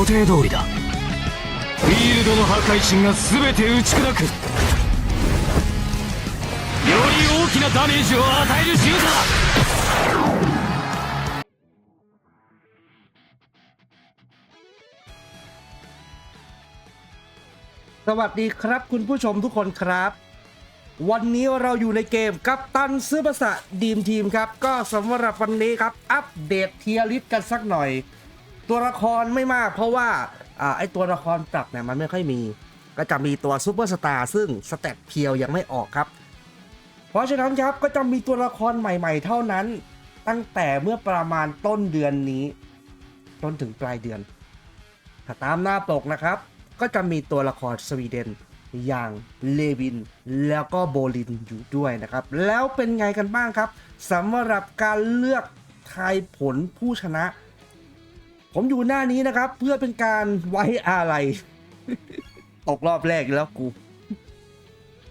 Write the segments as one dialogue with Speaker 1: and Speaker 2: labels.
Speaker 1: 予定通りだフィールドの破壊神が全て打ち砕くより大きなダメージを与える仕草だ
Speaker 2: สวัสดีครับคุณผู้ชมทุกคนครับ วันนี้เราอยู่ในเกมกัปตันซื้อภาษาดีมทีมครับ ก็สำหรับวันนี้ครับ อัปเดตเทียริสกันสักหน่อย ตัวละครไม่มาก เพราะว่าอ่าไอตัวละครปรับเนี่ยมันไม่ค่อยมี ก็จะมีตัวซูเปอร์สตาร์ซึ่งสเตตเพียวยังไม่ออกครับ เพราะฉะนั้นครับก็จะมีตัวละครใหม่ๆ เท่านั้น ตั้งแต่เมื่อประมาณต้นเดือนนี้จนถึงปลายเดือน ถ้าตามหน้าปกนะครับ ก็จะมีตัวละครสวีเดนอย่างเลวินแล้วก็โบลินอยู่ด้วยนะครับ แล้วเป็นไงกันบ้างครับสำหรับการเลือกทายผลผู้ชนะ ผมอยู่หน้านี้นะครับ เพื่อเป็นการไว้อาลัยตกรอบแรกแล้วกู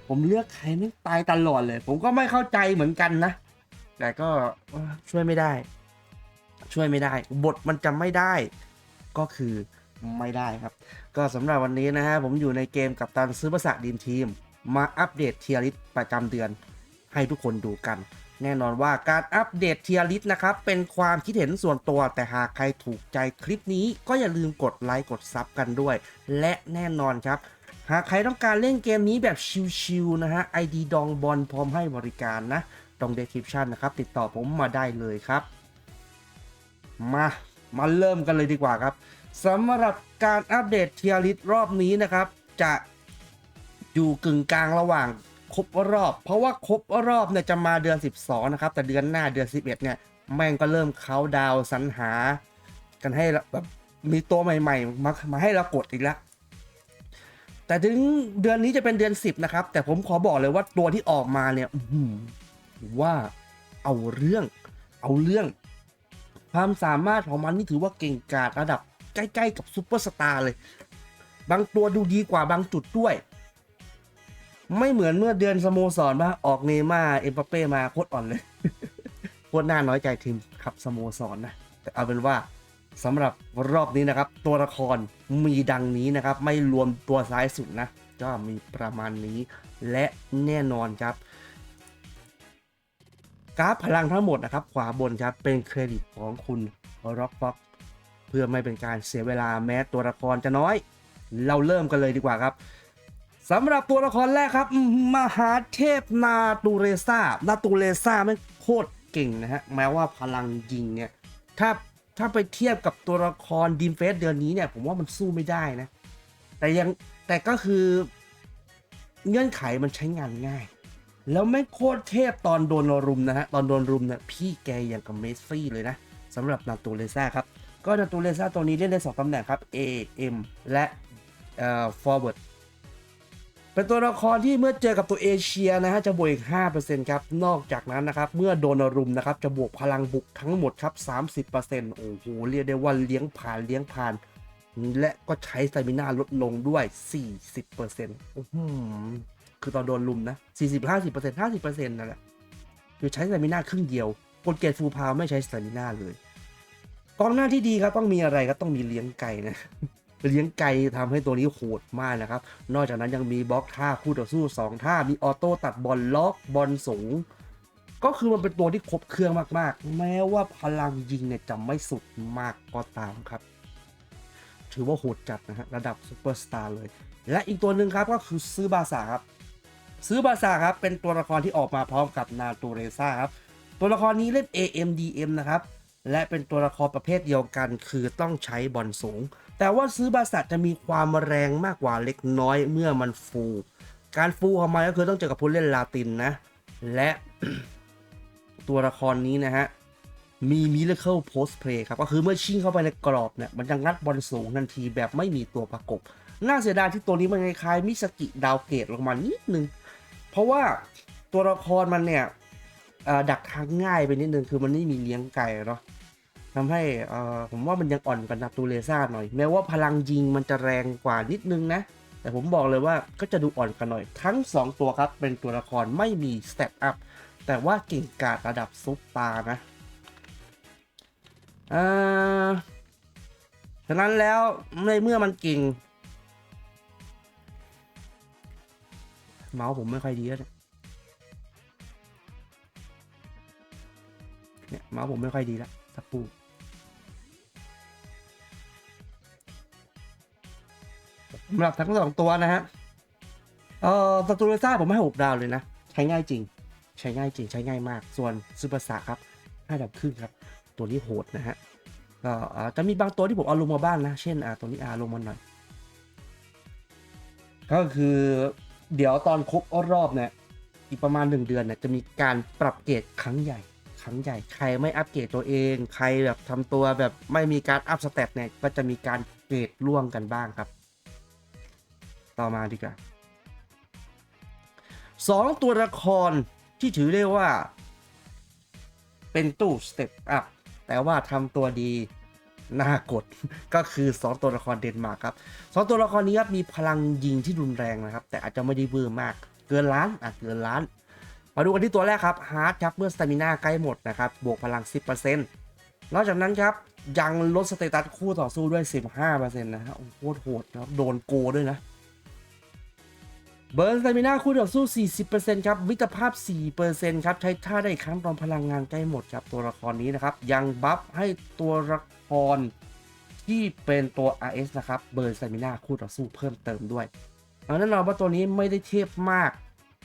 Speaker 2: ผมเลือกใครไม่ตายตลอดเลย ผมก็ไม่เข้าใจเหมือนกันนะ แต่ก็ช่วยไม่ได้ ช่วยไม่ได้ บทมันจะไม่ได้ ก็คือไม่ได้ครับ ก็สำหรับวันนี้นะฮะ ผมอยู่ในเกมกับตันซื้อภาษาดีมทีม มาอัปเดตเทียริสประจำเดือน ให้ทุกคนดูกัน แน่นอนว่าการอัปเดตเทียริสนะครับ เป็นความคิดเห็นส่วนตัว แต่หากใครถูกใจคลิปนี้ก็อย่าลืมกดไลค์กดซับกันด้วย และแน่นอนครับ หากใครต้องการเล่นเกมนี้แบบชิลๆนะฮะ ID ดองบอลพร้อมให้บริการนะตรง description นะครับติดต่อผมมาได้เลยครับ มามาเริ่มกันเลยดีกว่าครับสำหรับการอัปเดตเทียริสรอบนี้นะครับ จะอยู่กึ่งกลางระหว่าง ครบรอบ เพราะว่าครบรอบเนี่ยจะมาเดือน 12 นะครับ แต่เดือนหน้าเดือน 11 เนี่ย แม่งก็เริ่มเขาดาวสรรหา กันให้แบบมีตัวใหม่ๆ มามาให้เรากดอีกแล้วแต่ถึงเดือนนี้จะเป็นเดือน 10 นะครับ แต่ผมขอบอกเลยว่าตัวที่ออกมาเนี่ยว่าเอาเรื่อง เอาเรื่อง ความสามารถของมันนี่ถือว่าเก่งกาจระดับใกล้ ๆ กับซูเปอร์สตาร์เลย บางตัวดูดีกว่าบางจุดด้วย ไม่เหมือนเมื่อเดือนสโมสรว่าออกเนย์มาเอ็มปเป้มาโคตรอ่อนเลยโคตรน่าน้อยใจทีมขับสโมสรนะแต่เอาเป็นว่าสำหรับรอบนี้นะครับ ตัวละครมีดังนี้นะครับ ไม่รวมตัวซ้ายสุดนะ ก็มีประมาณนี้ และแน่นอนครับ กราฟพลังทั้งหมดนะครับ ขวาบนครับ เป็นเครดิตของคุณร็อกฟ็อกเพื่อไม่เป็นการเสียเวลาแม้ตัวละครจะน้อย เราเริ่มกันเลยดีกว่าครับ สำหรับตัวละครแรกครับ มหาเทพนาตูเรซ่านาตูเรซ่าไม่โคตรเก่งนะฮะ แม้ว่าพลังยิงเนี่ย ถ้าถ้าไปเทียบกับตัวละครดีมเฟสเดือนนี้เนี่ย ผมว่ามันสู้ไม่ได้นะ แต่ยังแต่ก็คือเงื่อนไขมันใช้งานง่าย แล้วแม่โคตรเทพตอนโดนรุมนะฮะ ตอนโดนรุมเนี่ยพี่แกอย่างกับเมสซี่เลยนะสำหรับนาตูเลซ่าครับ ก็นาตูเลซ่าตัวนี้เล่นได้2ตำแหน่งครับ A M และเอ่อ forward เป็นตัวละครที่เมื่อเจอกับตัวเอเชียนะฮะจะบวกอีก 5%ครับ นอกจากนั้นนะครับ เมื่อโดนรุมนะครับ จะบวกพลังบุกทั้งหมดครับ 30%โอ้โห เรียกได้ว่าเลี้ยงผ่านเลี้ยงผ่าน และก็ใช้สเตมินาลดลงด้วย 40%อื้อหือคือตอนโดนลุมนะ 40 50% 50%นั่นแหละคือใช้สเตมินาครึ่งเดียวกดเกตฟูลพาวไม่ใช้สเตมินาเลยกองหน้าที่ดีครับต้องมีอะไรก็ต้องมีเลี้ยงไก่นะ เลี้ยงไก่ทำให้ตัวนี้โหดมากนะครับ นอกจากนั้นยังมีบล็อกท่าคู่ต่อสู้ 2 ท่า มีออโต้ตัดบอลล็อกบอลสูง ก็คือมันเป็นตัวที่ครบเครื่องมากๆ แม้ว่าพลังยิงเนี่ยจะไม่สุดมากก็ตามครับ ถือว่าโหดจัดนะฮะระดับซูเปอร์สตาร์เลย และอีกตัวหนึ่งครับก็คือซื้อบาซาครับซื้อบาซาครับเป็นตัวละครที่ออกมาพร้อมกับนาตูเรซ่าครับตัวละครนี้เล่น AMDM นะครับ และเป็นตัวละครประเภทเดียวกัน คือต้องใช้บอลสูง แต่ว่าซื้อบาซาจะมีความแรงมากกว่าเล็กน้อยเมื่อมันฟู การฟูลของมันก็คือต้องเจอกับผู้เล่นลาตินนะ และตัวละครนี้นะฮะ มี Miracle Post Play ครับ ก็คือเมื่อชิ่งเข้าไปในกรอบเนี่ยมันจะงัดบอลสูงทันทีแบบไม่มีตัวประกบ น่าเสียดายที่ตัวนี้มันคล้ายมิสกิดาวเกตลงมานิดนึง เพราะว่าตัวละครมันเนี่ย ดักทางง่ายไปนิดนึงคือมันไม่มีเลี้ยงไก่เนาะทำให้ผมว่ามันยังอ่อนกว่านาตูเลซ่าหน่อย แม้ว่าพลังยิงมันจะแรงกว่านิดนึงนะ แต่ผมบอกเลยว่าก็จะดูอ่อนกันหน่อย ทั้ง 2 ตัวครับเป็นตัวละครไม่มีสเต p อัพแต่ว่าเก่งกาจระดับซุปตาร์นะอฉะนั้นแล้วในเมื่อมันเก่ง เมาส์ผมไม่ค่อยดีแล้ว เนี่ยเมาส์ผมไม่ค่อยดีแล้วสักครู่สำหรับทั้งสองตัวนะฮะเอ่อสตูดิซ่าผมให้หกดาวเลยนะ ใช้ง่ายจริง ใช้ง่ายจริงใช้ง่ายมาก ส่วนซูเปอร์สะครับห้าดาวครึ่งครับ ตัวนี้โหดนะฮะก็อาจะมีบางตัวที่ผมเอาลงมาบ้างนะ เช่นอ่าตัวนี้อาลงมาหน่อย ก็คือเดี๋ยวตอนครบรอบเนี่ยอีกประมาณ 1 เดือนเนี่ยจะมีการปรับเกรดครั้งใหญ่ ครั้งใหญ่ ใครไม่อัปเกรดตัวเอง ใครแบบทำตัวแบบไม่มีการอัพสเตตเนี่ย ก็จะมีการเกรดร่วงกันบ้างครับ ต่อมาดีกว่าสองตัวละครที่ถือได้ว่า เป็นตู้สเต็ปอัพแต่ว่าทำตัวดีน่ากดก็คือ 2 ตัวละครเดนมาร์กครับสองตัวละครนี้ครับมีพลังยิงที่รุนแรงนะครับ แต่อาจจะไม่ได้เวอร์มาก เกินล้านอะเกินล้าน มาดูกันที่ตัวแรกครับฮาร์ดครับเมื่อสตามิน่าใกล้หมดนะครับบวกพลัง 10%นอกจากนั้นครับยังลดสเตตัสคู่ต่อสู้ด้วย 15%นะฮะโอ้โหโคตรโหดนะครับโดนโกด้วยนะเบิร์นสเตมิน่าคู่ต่อสู้ 40%ครับมิตรภาพ 4%ครับใช้ท่าได้อีกครั้งตอนพลังงานใกล้หมดครับตัวละครนี้นะครับยังบัฟให้ตัวละครที่เป็นตัว RS นะครับเบิร์นสเตมิน่าคู่ต่อสู้เพิ่มเติมด้วยเอาแน่นอนว่าตัวนี้ไม่ได้เทียบมาก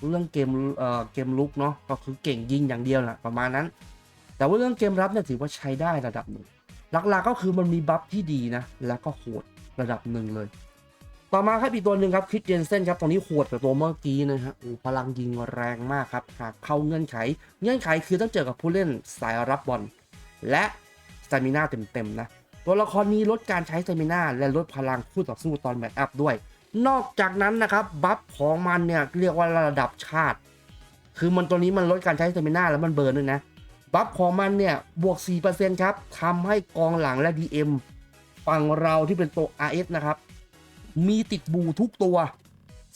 Speaker 2: เรื่องเกมเอ่อเกมลุกเนาะก็คือเก่งยิงอย่างเดียวแหละประมาณนั้น แต่ว่าเรื่องเกมรับเนี่ยถือว่าใช้ได้ระดับหนึ่งหลักๆก็คือมันมีบัฟที่ดีนะ แล้วก็โหดระดับหนึ่งเลย ต่อมาครับอีกตัวหนึ่งครับคริสเจนเซนครับตรงนี้โหดกว่าตัวเมื่อกี้นะฮะโอ้พลังยิงแรงมากครับหากเข้าเงื่อนไข เงื่อนไขคือต้องเจอกับผู้เล่นสายรับบอลและสตามิน่าเต็มๆนะตัวละครนี้ลดการใช้สตามิน่าและลดพลังคู่ต่อสู้ตอนแมตช์อัพด้วย นอกจากนั้นนะครับบัฟของมันเนี่ยเรียกว่าระดับชาติ คือมันตัวนี้มันลดการใช้สตมิน่าแล้วมันเบิร์นด้วยนะบัฟของมันเนี่ยบวก 4%ครับทำให้กองหลังและ DM ฝั่งเราที่เป็นตัว RS นะครับ มีติดบูทุกตัว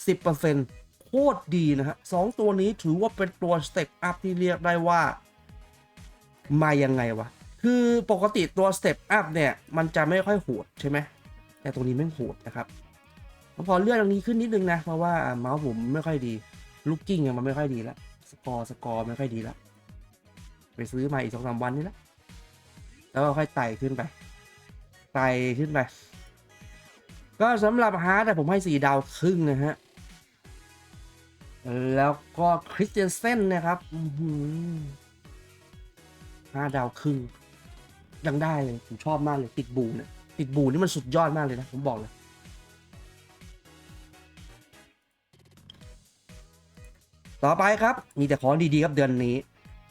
Speaker 2: 10%โคตรดีนะฮะสองตัวนี้ถือว่าเป็นตัวสเต็ปอัพที่เรียกได้ว่า มายังไงวะ คือปกติตัวสเต็ปอัพเนี่ย มันจะไม่ค่อยโหดใช่ไหมแต่ตัวนี้ไม่โหดนะครับ พอเลื่อนตรงนี้ขึ้นนิดนึงนะ เพราะว่าเมาส์ผมไม่ค่อยดี ลูกกิ้งมันไม่ค่อยดีแล้วสกอร์สกอร์ไม่ค่อยดีแล้วไปซื้อมาอีกสองสามวันนี้แล้วแล้วก็ค่อยไต่ขึ้นไป ไต่ขึ้นไป ก็สำหรับฮาร์ดผมให้สี่ดาวครึ่งนะฮะ แล้วก็คริสเตียนเซนนะครับห้าดาวครึ่งยังได้เลย ผมชอบมากเลย ติดบูเนี่ยติดบูนี่มันสุดยอดมากเลยนะ ผมบอกเลย ต่อไปครับ มีแต่ของดีๆครับเดือนนี้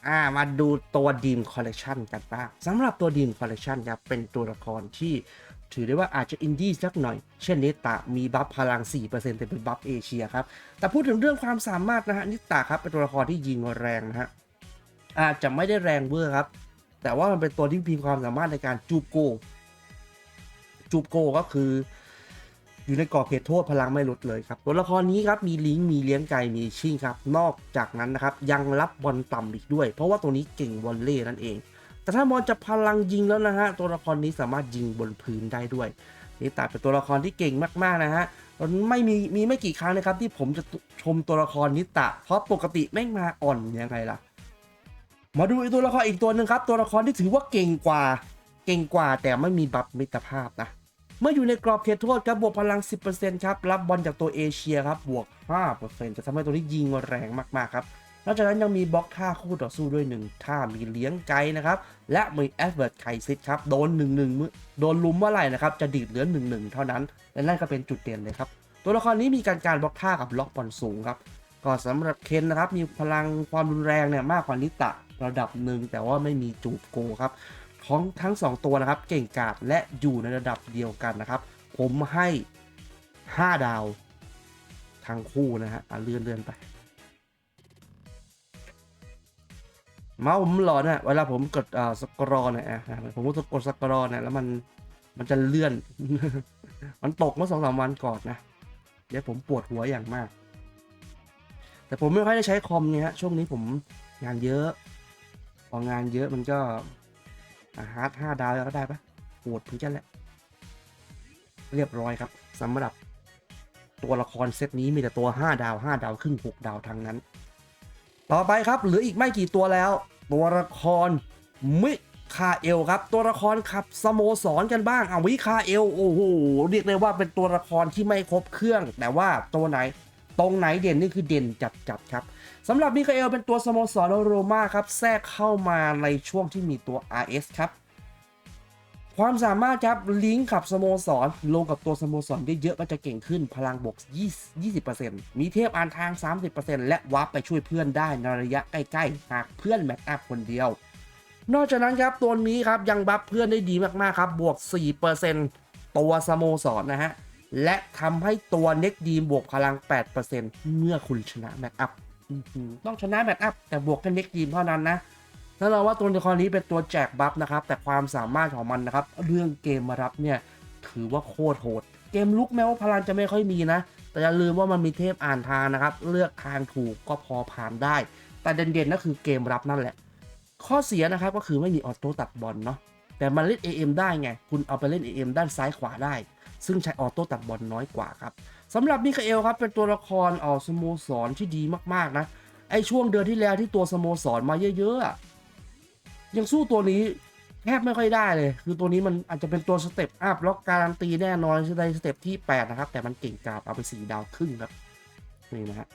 Speaker 2: อ่ามาดูตัวดีมคอลเล t ชันกันบ้างสำหรับตัวดีมคอลเล t ชันครับเป็นตัวละครที่ถือได้ว่าอาจจะอินดี้สักหน่อย เช่นนิตะมีบัฟพลัง 4%แต่เป็นบัฟเอเชียครับ แต่พูดถึงเรื่องความสามารถนะฮะนิตะครับเป็นตัวละครที่ยิงแรงนะฮะ อาจจะไม่ได้แรงเวอร์ครับ แต่ว่ามันเป็นตัวที่มีความสามารถในการจูบโก จูบโกก็คือ อยู่ในกรอบเขตโทษพลังไม่ลดเลยครับตัวละครนี้ครับมีลิงมีเลี้ยงไก่มีชิงครับนอกจากนั้นนะครับยังรับบอลต่ำอีกด้วย เพราะว่าตัวนี้เก่งวอลเล่นั่นเอง แต่ถ้ามองจะพลังยิงแล้วนะฮะตัวละครนี้สามารถยิงบนพื้นได้ด้วยนี่ต่เป็นตัวละครที่เก่งมากๆนะฮะไม่มีมีไม่กี่ครั้งนะครับ ที่ผมจะชมตัวละครนิตะ เพราะปกติแม่งมาอ่อนยังไงล่ะ มาดูอีกตัวละครอีกตัวหนึ่งครับ ตัวละครที่ถือว่าเก่งกว่า เก่งกว่าแต่ไม่มีบัฟมิตรภาพนะ เมื่ออยู่ในกรอบเขตโทษครับบวกพลัง 10%ครับ รับบอลจากตัวเอเชียครับ บวก 5%จะทำให้ตัวนี้ยิงแรงมากๆครับนอกจากนั้นยังมีบล็อกท่าคู่ต่อสู้ด้วยหนึ่งท่ามีเลี้ยงไกนะครับ และมีแอสเวิร์ดไคซิตครับ โดน 1 1มือโดนลุมเมื่อไหร่นะครับ จะดีดเหลือ 1 1 เท่านั้น และนั่นก็เป็นจุดเด่นเลยครับ ตัวละครนี้มีการการบล็อกท่ากับล็อกบอลสูงครับ ก็สำหรับเคนนะครับ มีพลังความรุนแรงเนี่ยมากกว่านิตะระดับหนึ่งแต่ว่าไม่มีจูบโกครับ ของทั้ง 2 ตัวนะครับ เก่งกาจและอยู่ในระดับเดียวกันนะครับ ผมให้ 5 ดาว ทั้งคู่นะฮะเลื่อนเลื่อนไป เมาส์ผมหลอนอะเวลาผมกดสกรอเนี่ยอะผมกดกดสกรอเนี่ยแล้วมันมันจะเลื่อน มันตกเมื่อสองสามวันก่อนนะ เดี๋ยวผมปวดหัวอย่างมาก แต่ผมไม่ค่อยได้ใช้คอมเนี่ยฮะช่วงนี้ผมงานเยอะ พองานเยอะมันก็ ฮาร์ดห้าดาวแล้วก็ได้ปะโหดถึงจะแหละ เรียบร้อยครับสำหรับตัวละครเซตนี้มีแต่ตัว 5 ดาว 5 ดาวครึ่ง6ดาวทั้งนั้น ต่อไปครับเหลืออีกไม่กี่ตัวแล้ว ตัวละครมิคาเอลครับ ตัวละครขับสโมสรกันบ้างอะมิคาเอลโอ้โหเรียกได้ว่าเป็นตัวละครที่ไม่ครบเครื่อง แต่ว่าตัวไหน ตรงไหนเด่นนี่คือเด่นจัดๆครับสำหรับมิคาเอลเป็นตัวสโมสรโรมาครับแทรกเข้ามาในช่วงที่มีตัว RS ครับความสามารถครับลิงก์ขับสโมสร ลงกับตัวสโมสรได้เยอะก็จะเก่งขึ้นพลังบวก20 20%มีเทพอ่านทาง 30%และวาร์ปไปช่วยเพื่อนได้ในระยะใกล้ๆ หากเพื่อนแมตช์อัพคนเดียว นอกจากนั้นครับตัวนี้ครับยังบัฟเพื่อนได้ดีมากๆครับบวก 4%ตัวสโมสรนะฮะ และทำให้ตัวเน็กดีมบวกพลัง 8%เมื่อคุณชนะแมตช์อัพต้องชนะแมตช์อัพแต่บวกแค่เน็กดีมเท่านั้นนะแน่นอนว่าตัวละครนี้เป็นตัวแจกบัฟนะครับ แต่ความสามารถของมันนะครับ เรื่องเกมมารับเนี่ยถือว่าโคตรโหด เกมลุกแม้ว่าพลังจะไม่ค่อยมีนะ แต่อย่าลืมว่ามันมีเทพอ่านทางนะครับ เลือกทางถูกก็พอผ่านได้ แต่เด่นๆนั่นคือเกมรับนั่นแหละ ข้อเสียนะครับก็คือไม่มีออโต้ตัดบอลเนาะแต่มันเล่น AM ได้ไง คุณเอาไปเล่น AM ด้านซ้ายขวาได้ ซึ่งใช้ออโต้ตัดบอลน้อยกว่าครับสำหรับมิคาเอลครับเป็นตัวละครออกสโมสรที่ดีมากๆนะไอช่วงเดือนที่แล้วที่ตัวสโมสรมาเยอะๆยังสู้ตัวนี้แทบไม่ค่อยได้เลย คือตัวนี้มันอาจจะเป็นตัวสเต็ปอัพแล้วการันตีแน่นอนในสเต็ปที่ 8 นะครับ แต่มันเก่งกาบเอาไป 4 ดาวครึ่งครับ นี่นะฮะ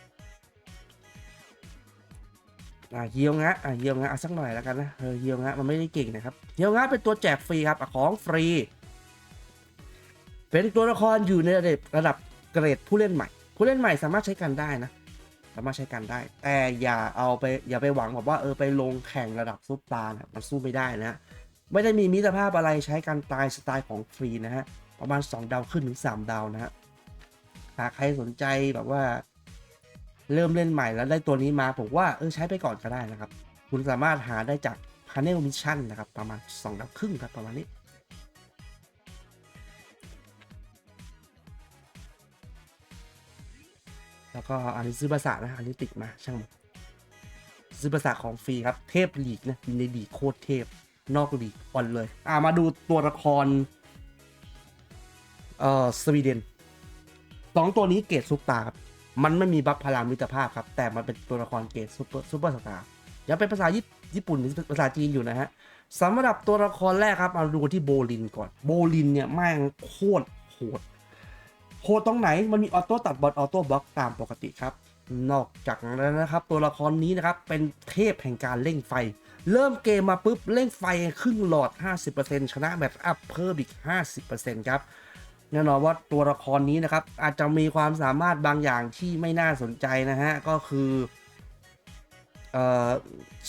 Speaker 2: อ่าเฮียวงะอ่าเฮียวงะเอาสักหน่อยแล้วกันนะเออเฮียวงะมันไม่ได้เก่งนะครับเฮียวงะเป็นตัวแจกฟรีครับอของฟรี เป็นตัวละครอยู่ในระดับระดับเกรดผู้เล่นใหม่ ผู้เล่นใหม่สามารถใช้กันได้นะ สามารถใช้กันได้ แต่อย่าเอาไปอย่าไปหวังแบบว่าเออไปลงแข่งระดับซุปตาร์นะมันสู้ไม่ได้นะ ไม่ได้มีมิตรภาพอะไรใช้การตายสไตล์ของฟรีนะฮะ ประมาณ 2 ดาวขึ้นถึง 3 ดาวนะฮะ หากใครสนใจแบบว่า เริ่มเล่นใหม่แล้วได้ตัวนี้มาผมว่าเออใช้ไปก่อนก็ได้นะครับ คุณสามารถหาได้จาก Panel Mission นะครับประมาณ 2 ดาวครึ่งครับประมาณนี้ แล้วก็อันนี้ซื้อภาษานะอันนี้ติดมาช่างมันซื้อภาษาของฟรีครับ เทพลีกนะในลีกโคตรเทพ นอกลีกอ่อนเลย อ่ามาดูตัวละคร เอ่อสวีเดนสองตัวนี้เกรดซุปตาร์ครับมันไม่มีบัฟพลังมิตรภาพครับ แต่มันเป็นตัวละครเกรดซุปเปอร์ซุปเปอร์สตาร์ยังเป็นภาษาญี่ญี่ปุ่นหรือภาษาจีนอยู่นะฮะสำหรับตัวละครแรกครับมาดูที่โบลินก่อน โบลินเนี่ยแม่งโคตรโหด โหดตรงไหนมันมีออโต้ตัดบอลออโต้บล็อกตามปกติครับ นอกจากนั้นนะครับ ตัวละครนี้นะครับ เป็นเทพแห่งการเร่งไฟ เริ่มเกมมาปุ๊บเร่งไฟครึ่งหลอด 50%ชนะแมตช์อัพเพิ่มอีก 50%ครับแน่นอนว่าตัวละครนี้นะครับ อาจจะมีความสามารถบางอย่างที่ไม่น่าสนใจนะฮะ ก็คือเอ่อ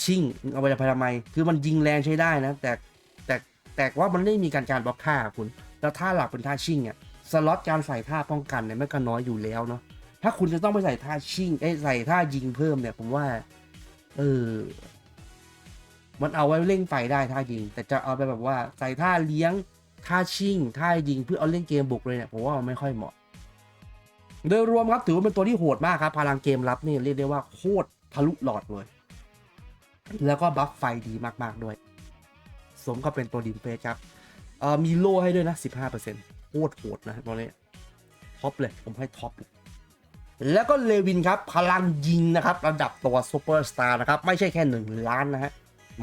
Speaker 2: ชิ่งเอาไปทำไมคือมันยิงแรงใช้ได้นะ แต่แต่แต่ว่ามันไม่มีการการบล็อกท่าคุณ แล้วท่าหลักเป็นท่าชิ่งอะ สล็อตการใส่ท่าป้องกันเนี่ยไม่ก็น้อยอยู่แล้วเนาะถ้าคุณจะต้องไปใส่ท่าชิงเอ้ใส่ท่ายิงเพิ่มเนี่ยผมว่า เออ มันเอาไว้เล่งไฟได้ท่ายิง แต่จะเอาไปแบบว่าใส่ท่าเลี้ยงท่าชิงท่ายิงเพื่อเอาเล่นเกมบุกเลยเนี่ยผมว่ามันไม่ค่อยเหมาะ โดยรวมครับถือว่าเป็นตัวที่โหดมากครับ พลังเกมรับนี่เรียกได้ว่าโคตรทะลุหลอดเลย แล้วก็บัฟไฟดีมากๆด้วย สมกับเป็นตัวดิมเฟสครับมีโล่ให้ด้วยนะ 15% คตรโหดนะตอนนี้ท็อปเลยผมให้ท็อปแล้วก็เลวินครับพลังยิงนะครับ ระดับตัวซูเปอร์สตาร์นะครับ ไม่ใช่แค่ 1 ล้านนะฮะ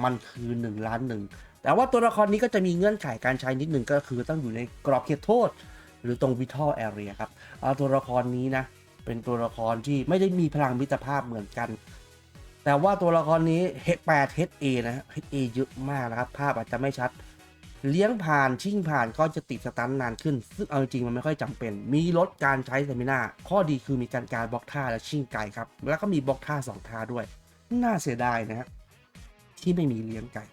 Speaker 2: มันคือ 1 ล้านหนึ่งแต่ว่าตัวละครนี้ก็จะมีเงื่อนไขการใช้นิดหนึ่งก็คือต้องอยู่ในกรอบเขตโทษ หรือตรงวิท a ลแอเรียครับตัวละครนี้นะ เป็นตัวละครที่ไม่ได้มีพลังมิตรภาพเหมือนกัน แต่ว่าตัวละครนี้เฮด8 HA นะฮะ HA เยอะมากนะครับ ภาพอาจจะไม่ชัด เลี้ยงผ่านชิ่งผ่านก็จะติดสตันนานขึ้น ซึ่งเอาจริงมันไม่ค่อยจำเป็น มีลดการใช้สเตมินาข้อดีคือมีการการบล็อกท่าและชิ่งไกลครับ แล้วก็มีบล็อกท่าสองท่าด้วย น่าเสียดายนะฮะที่ไม่มีเลี้ยงไก่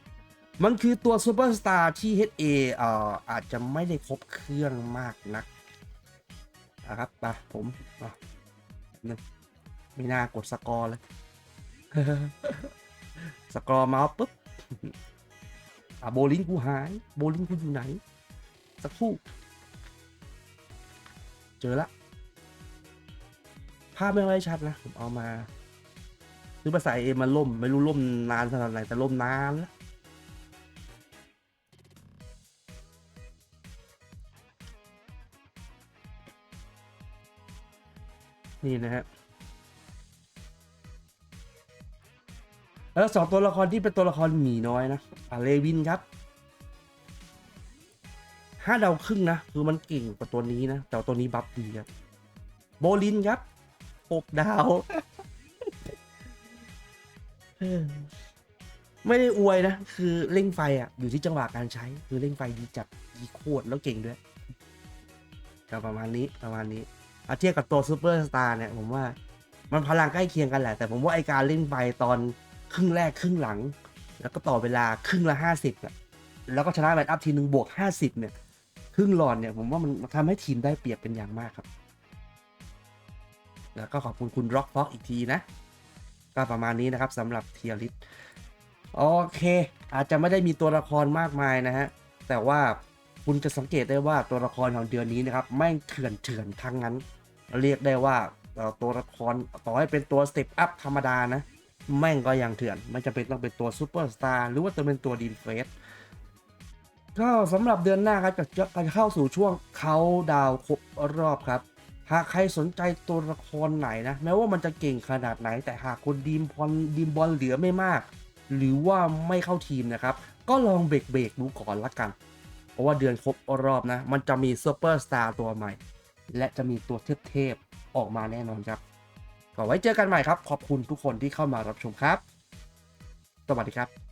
Speaker 2: มันคือตัวซูเปอร์สตาร์ที่ HA เอ่ออาจจะไม่ได้ครบเครื่องมากนักนะครับไปผมนึงไม่น่ากดสกอร์เลย สกอร์มาปุ๊บ อ่โบลิงกูหาย โบลิงกูอยู่ไหน สักครู่ เจอละ ภาพไม่ค่อยชัดนะ ผมเอามาซื้อภาษาเอมาล่ม ไม่รู้ล่มนานขนาดไหน แต่ล่มนานแล้วนี่นะครับ แล้วสองตัวละครที่เป็นตัวละครหมีน้อยนะอะเลวินครับห้าดาวครึ่งนะ คือมันเก่งกว่าตัวนี้นะ แต่ตัวนี้บัฟดีครับ โบลินครับหกดาว ไม่ได้อวยนะ คือเร่งไฟอะ อยู่ที่จังหวะการใช้ คือเร่งไฟดีจัดดีโคตรแล้วเก่งด้วยก็ประมาณนี้ประมาณนี้อาเทียบกับตัวซูเปอร์สตาร์เนี่ย ผมว่ามันพลังใกล้เคียงกันแหละ แต่ผมว่าไอการเล่นไฟตอน ครึ่งแรกครึ่งหลัง แล้วก็ต่อเวลาครึ่งละห้าสิบอะแล้วก็ชนะแมตช์อัพทีหนึ่งบวกห้าสิบเนี่ยครึ่งหลอดเนี่ยผมว่ามันทำให้ทีมได้เปรียบเป็นอย่างมากครับ แล้วก็ขอบคุณคุณร็อกฟ็อกอีกทีนะ ก็ประมาณนี้นะครับสำหรับเทียริสโอเค อาจจะไม่ได้มีตัวละครมากมายนะฮะ แต่ว่าคุณจะสังเกตได้ว่าตัวละครของเดือนนี้นะครับแม่งเถื่อนเถื่อนทั้งนั้น เรียกได้ว่าตัวละครต่อให้เป็นตัวสเต็ปอัพธรรมดานะ แม่งก็ยังเถื่อนไม่จำเป็นต้องเป็นตัวซูเปอร์สตาร์หรือว่าจะเป็นตัวดีเฟสก็สำหรับเดือนหน้าครับจะจะเข้าสู่ช่วงเขาดาวครบรอบครับ หากใครสนใจตัวละครไหนนะ แม้ว่ามันจะเก่งขนาดไหน แต่หากคุณดีมบอลดีมบอลเหลือไม่มาก หรือว่าไม่เข้าทีมนะครับ ก็ลองเบรกเบรกดูก่อนละกัน เพราะว่าเดือนครบรอบนะ มันจะมีซูเปอร์สตาร์ตัวใหม่ และจะมีตัวเทพๆออกมาแน่นอนครับ ก็ไว้เจอกันใหม่ครับ ขอบคุณทุกคนที่เข้ามารับชมครับ สวัสดีครับ